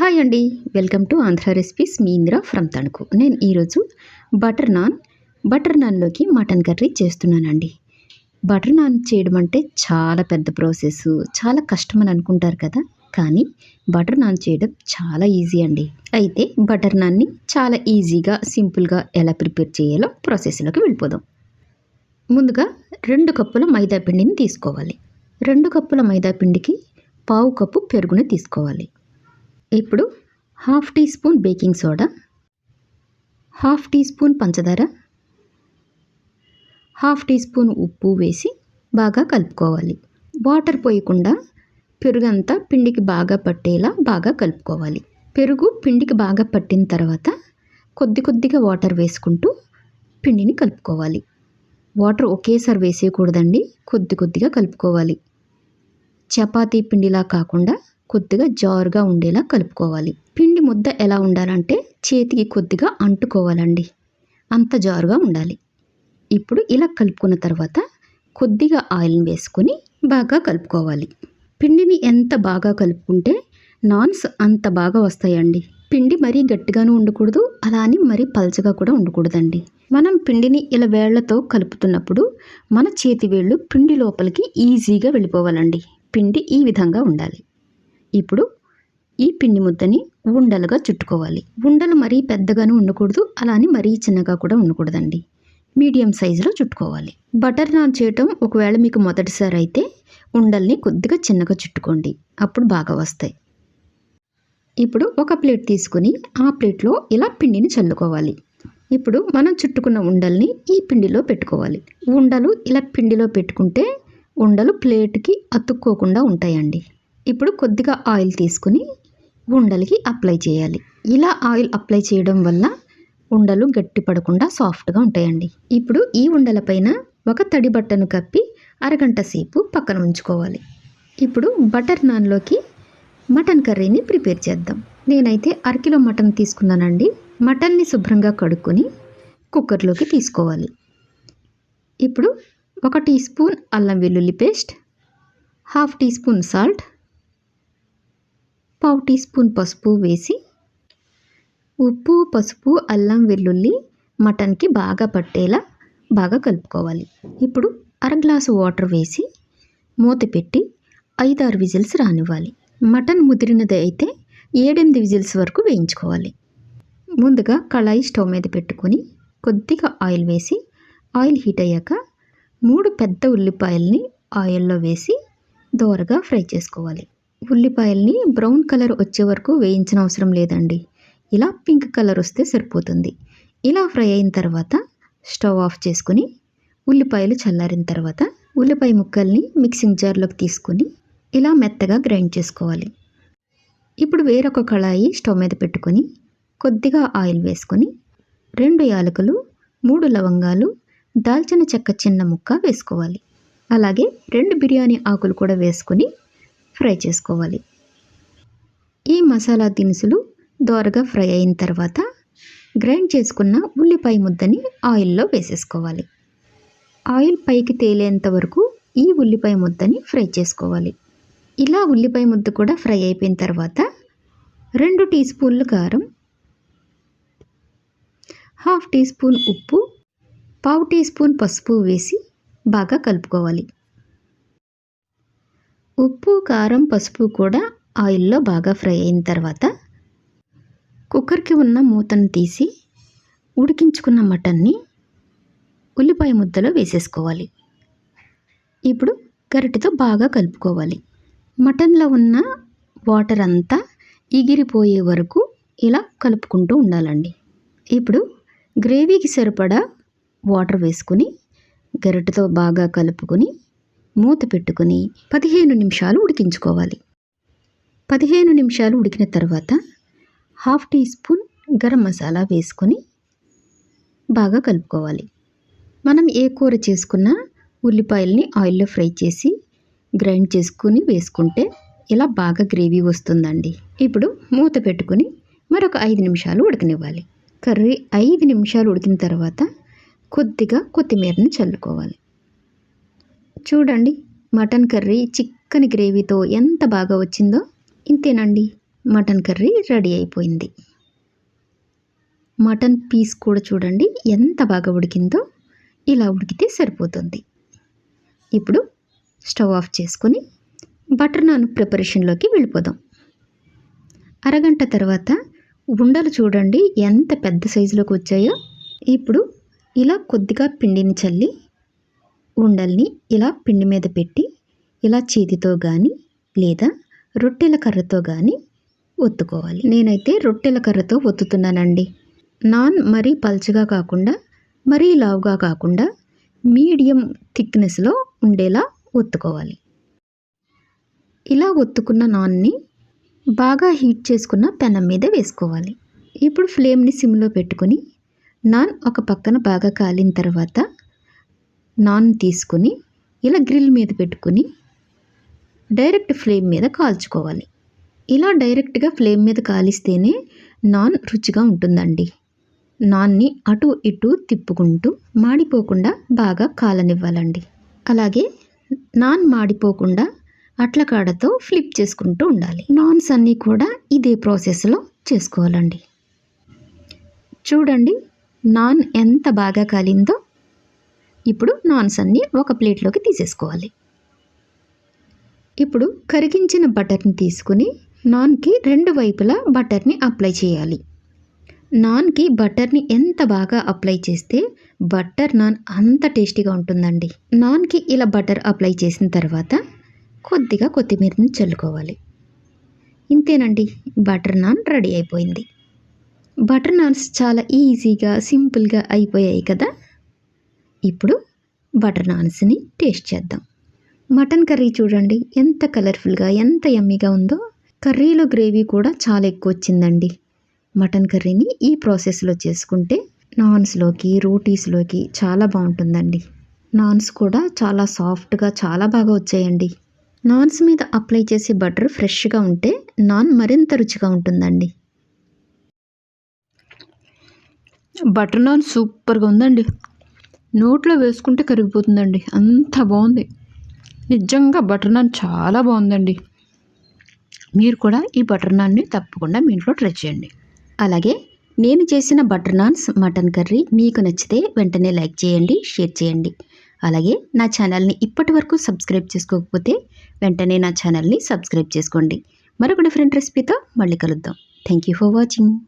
Hi అండి. Welcome to Andhra recipes. Me Indra from Tanuku. నేను ఈరోజు బటర్ నాన్ బటర్ నాన్లోకి మటన్ కర్రీ చేస్తున్నానండి. బటర్ నాన్ చేయడం అంటే చాలా పెద్ద ప్రాసెస్. చాలా కష్టం అని అనుకుంటారు కదా. కానీ బటర్ నాన్ చేయడం చాలా ఈజీ అండి. అయితే బటర్ నాన్ని చాలా ఈజీగా సింపుల్గా ఎలా ప్రిపేర్ చేయాలో ప్రాసెస్లోకి వెళ్ళిపోదాం. ముందుగా రెండు కప్పుల మైదా పిండిని తీసుకోవాలి. రెండు కప్పుల మైదా పిండికి పావు కప్పు పెరుగుని తీసుకోవాలి. ఇప్పుడు half teaspoon baking soda half teaspoon పంచదార హాఫ్ టీ స్పూన్ ఉప్పు వేసి బాగా కలుపుకోవాలి. వాటర్ పోయకుండా పెరుగంతా పిండికి బాగా పట్టేలా బాగా కలుపుకోవాలి. పెరుగు పిండికి బాగా పట్టిన తర్వాత కొద్ది కొద్దిగా వాటర్ వేసుకుంటూ పిండిని కలుపుకోవాలి. వాటర్ ఒకేసారి వేసేయకూడదండి కొద్ది కొద్దిగా కలుపుకోవాలి. చపాతీ పిండిలా కాకుండా కొద్దిగా జారుగా ఉండేలా కలుపుకోవాలి. పిండి ముద్ద ఎలా ఉండాలంటే చేతికి కొద్దిగా అంటుకోవాలండి. అంత జారుగా ఉండాలి. ఇప్పుడు ఇలా కలుపుకున్న తర్వాత కొద్దిగా ఆయిల్ని వేసుకొని బాగా కలుపుకోవాలి. పిండిని ఎంత బాగా కలుపుకుంటే నాన్స్ అంత బాగా వస్తాయండి. పిండి మరీ గట్టిగాను ఉండకూడదు అలా అని మరీ పలచగా కూడా ఉండకూడదండి. మనం పిండిని ఇలా వేళ్ళతో కలుపుతున్నప్పుడు మన చేతి వేళ్ళు పిండి లోపలికి ఈజీగా వెళ్ళిపోవాలండి. పిండి ఈ విధంగా ఉండాలి. ఇప్పుడు ఈ పిండి ముద్దని ఉండలుగా చుట్టుకోవాలి. ఉండలు మరీ పెద్దగాను ఉండకూడదు అలానే మరీ చిన్నగా కూడా ఉండకూడదండి. మీడియం సైజులో చుట్టుకోవాలి. బటర్ నాన్ చేయటం ఒకవేళ మీకు మొదటిసారి అయితే ఉండల్ని కొద్దిగా చిన్నగా చుట్టుకోండి. అప్పుడు బాగా వస్తాయి. ఇప్పుడు ఒక ప్లేట్ తీసుకుని ఆ ప్లేట్లో ఇలా పిండిని చల్లుకోవాలి. ఇప్పుడు మనం చుట్టుకున్న ఉండల్ని ఈ పిండిలో పెట్టుకోవాలి. ఉండలు ఇలా పిండిలో పెట్టుకుంటే ఉండలు ప్లేట్కి అతుక్కోకుండా ఉంటాయండి. ఇప్పుడు కొద్దిగా ఆయిల్ తీసుకుని ఉండలకి అప్లై చేయాలి. ఇలా ఆయిల్ అప్లై చేయడం వల్ల ఉండలు గట్టి పడకుండా సాఫ్ట్గా ఉంటాయండి. ఇప్పుడు ఈ ఉండలపైన ఒక తడి బట్టను కప్పి అరగంట సేపు పక్కన ఉంచుకోవాలి. ఇప్పుడు బటర్ నాన్లోకి మటన్ కర్రీని ప్రిపేర్ చేద్దాం. నేనైతే అరకిలో మటన్ తీసుకున్నానండి. మటన్ని శుభ్రంగా కడుక్కొని కుక్కర్లోకి తీసుకోవాలి. ఇప్పుడు ఒక టీ స్పూన్ అల్లం వెల్లుల్లి paste half teaspoon salt పావు టీ స్పూన్ పసుపు వేసి ఉప్పు పసుపు అల్లం వెల్లుల్లి మటన్కి బాగా పట్టేలా బాగా కలుపుకోవాలి. ఇప్పుడు అర గ్లాసు వాటర్ వేసి మూత పెట్టి ఐదారు విజిల్స్ రానివ్వాలి. మటన్ ముదిరినది అయితే ఏడెనిమిది విజిల్స్ వరకు వేయించుకోవాలి. ముందుగా కళాయి స్టవ్ మీద పెట్టుకొని కొద్దిగా ఆయిల్ వేసి ఆయిల్ హీట్ అయ్యాక మూడు పెద్ద ఉల్లిపాయల్ని ఆయిల్లో వేసి దోరగా ఫ్రై చేసుకోవాలి. ఉల్లిపాయల్ని బ్రౌన్ కలర్ వచ్చే వరకు వేయించిన అవసరం లేదండి. ఇలా పింక్ కలర్ వస్తే సరిపోతుంది. ఇలా ఫ్రై అయిన తర్వాత స్టవ్ ఆఫ్ చేసుకుని ఉల్లిపాయలు చల్లారిన తర్వాత ఉల్లిపాయ ముక్కల్ని మిక్సింగ్ జార్లోకి తీసుకొని ఇలా మెత్తగా గ్రైండ్ చేసుకోవాలి. ఇప్పుడు వేరొక కళాయి స్టవ్ మీద పెట్టుకొని కొద్దిగా ఆయిల్ వేసుకొని రెండు యాలకులు మూడు లవంగాలు దాల్చిన చెక్క చిన్న ముక్క వేసుకోవాలి. అలాగే రెండు బిర్యానీ ఆకులు కూడా వేసుకొని ఫ్రై చేసుకోవాలి. ఈ మసాలా దినుసులు దోరగా ఫ్రై అయిన తర్వాత గ్రైండ్ చేసుకున్న ఉల్లిపాయ ముద్దని ఆయిల్లో వేసేసుకోవాలి. ఆయిల్ పైకి తేలేంత వరకు ఈ ఉల్లిపాయ ముద్దని ఫ్రై చేసుకోవాలి. ఇలా ఉల్లిపాయ ముద్ద కూడా ఫ్రై అయిపోయిన తర్వాత రెండు టీ స్పూన్లు కారం హాఫ్ టీ స్పూన్ ఉప్పు పావు టీ స్పూన్ పసుపు వేసి బాగా కలుపుకోవాలి. ఉప్పు కారం పసుపు కూడా ఆయిల్లో బాగా ఫ్రై అయిన తర్వాత కుక్కర్కి ఉన్న మూతను తీసి ఉడికించుకున్న మటన్ని ఉల్లిపాయ ముద్దలో వేసేసుకోవాలి. ఇప్పుడు గరిటెతో బాగా కలుపుకోవాలి. మటన్లో ఉన్న వాటర్ అంతా ఎగిరిపోయే వరకు ఇలా కలుపుకుంటూ ఉండాలండి. ఇప్పుడు గ్రేవీకి సరిపడా వాటర్ వేసుకుని గరిటెతో బాగా కలుపుకొని మూత పెట్టుకుని పదిహేను నిమిషాలు ఉడికించుకోవాలి. పదిహేను నిమిషాలు ఉడికిన తర్వాత half teaspoon garam masala వేసుకొని బాగా కలుపుకోవాలి. మనం ఏ కూర చేసుకున్నా ఉల్లిపాయల్ని ఆయిల్లో ఫ్రై చేసి గ్రైండ్ చేసుకుని వేసుకుంటే ఇలా బాగా గ్రేవీ వస్తుందండి. ఇప్పుడు మూత పెట్టుకుని మరొక ఐదు నిమిషాలు ఉడకనివ్వాలి. కర్రీ ఐదు నిమిషాలు ఉడికిన తర్వాత కొద్దిగా కొత్తిమీరని చల్లుకోవాలి. చూడండి మటన్ కర్రీ చిక్కని గ్రేవీతో ఎంత బాగా వచ్చిందో ఇంతేనండి. మటన్ కర్రీ రెడీ అయిపోయింది. మటన్ పీస్ కూడా చూడండి ఎంత బాగా ఉడికిందో ఇలా ఉడికితే సరిపోతుంది. ఇప్పుడు స్టవ్ ఆఫ్ చేసుకొని బటర్ నాన్ ప్రిపరేషన్లోకి వెళ్ళిపోదాం. అరగంట తర్వాత ఉండలు చూడండి ఎంత పెద్ద సైజులోకి వచ్చాయో. ఇప్పుడు ఇలా కొద్దిగా పిండిని చల్లి ఉండల్ని ఇలా పిండి మీద పెట్టి ఇలా చేతితో కానీ లేదా రొట్టెల కర్రతో కానీ ఒత్తుకోవాలి. నేనైతే రొట్టెల కర్రతో ఒత్తుతున్నానండి. నాన్ మరీ పల్చగా కాకుండా మరీ లావుగా కాకుండా మీడియం థిక్నెస్లో ఉండేలా ఒత్తుకోవాలి. ఇలా ఒత్తుకున్న నాన్ని బాగా హీట్ చేసుకున్న పెనం మీద వేసుకోవాలి. ఇప్పుడు ఫ్లేమ్ని సిమ్లో పెట్టుకొని నాన్ ఒక పక్కన బాగా కాలిన తర్వాత నాన్ తీసుకొని ఇలా గ్రిల్ మీద పెట్టుకొని డైరెక్ట్ ఫ్లేమ్ మీద కాల్చుకోవాలి. ఇలా డైరెక్ట్గా ఫ్లేమ్ మీద కాలిస్తేనే నాన్ రుచిగా ఉంటుందండి. నాన్ని అటు ఇటు తిప్పుకుంటూ మాడిపోకుండా బాగా కాలనివ్వాలండి. అలాగే నాన్ మాడిపోకుండా అట్ల కాడతో ఫ్లిప్ చేసుకుంటూ ఉండాలి. నాన్స్ అన్నీ కూడా ఇదే ప్రాసెస్లో చేసుకోవాలండి. చూడండి నాన్ ఎంత బాగా కాలిందో ఇప్పుడు నాన్స్ అన్నీ ఒక ప్లేట్లోకి తీసేసుకోవాలి. ఇప్పుడు కరిగించిన బటర్ని తీసుకుని నాన్కి రెండు వైపులా బటర్ని అప్లై చేయాలి. నాన్కి బటర్ని ఎంత బాగా అప్లై చేస్తే బటర్ నాన్ అంత టేస్టీగా ఉంటుందండి. నాన్కి ఇలా బటర్ అప్లై చేసిన తర్వాత కొద్దిగా కొత్తిమీరని చల్లుకోవాలి. ఇంతేనండి బటర్ నాన్ రెడీ అయిపోయింది. బటర్ నాన్స్ చాలా ఈజీగా సింపుల్గా అయిపోయాయి కదా? ఇప్పుడు బటర్ నాన్స్ని టేస్ట్ చేద్దాం. మటన్ కర్రీ చూడండి ఎంత కలర్ఫుల్గా ఎంత యమ్మీగా ఉందో. కర్రీలో గ్రేవీ కూడా చాలా ఎక్కువ వచ్చిందండి. మటన్ కర్రీని ఈ ప్రాసెస్లో చేసుకుంటే నాన్స్లోకి రోటీస్లోకి చాలా బాగుంటుందండి. నాన్స్ కూడా చాలా సాఫ్ట్గా చాలా బాగా వచ్చాయండి. నాన్స్ మీద అప్లై చేసే బటర్ ఫ్రెష్గా ఉంటే నాన్ మరింత రుచిగా ఉంటుందండి. బటర్ నాన్ సూపర్గా ఉందండి. నోట్లో వేసుకుంటే కరిగిపోతుందండి. అంత బాగుంది. నిజంగా బటర్ నాన్ చాలా బాగుందండి. మీరు కూడా ఈ బటర్ నాన్ని తప్పకుండా మీ ఇంట్లో ట్రై చేయండి. అలాగే నేను చేసిన బటర్ నాన్స్ మటన్ కర్రీ మీకు నచ్చితే వెంటనే లైక్ చేయండి షేర్ చేయండి. అలాగే నా ఛానల్ని ఇప్పటి వరకు సబ్స్క్రైబ్ చేసుకోకపోతే వెంటనే నా ఛానల్ని సబ్స్క్రైబ్ చేసుకోండి. మరొక డిఫరెంట్ రెసిపీతో మళ్ళీ కలుద్దాం. Thank you for watching.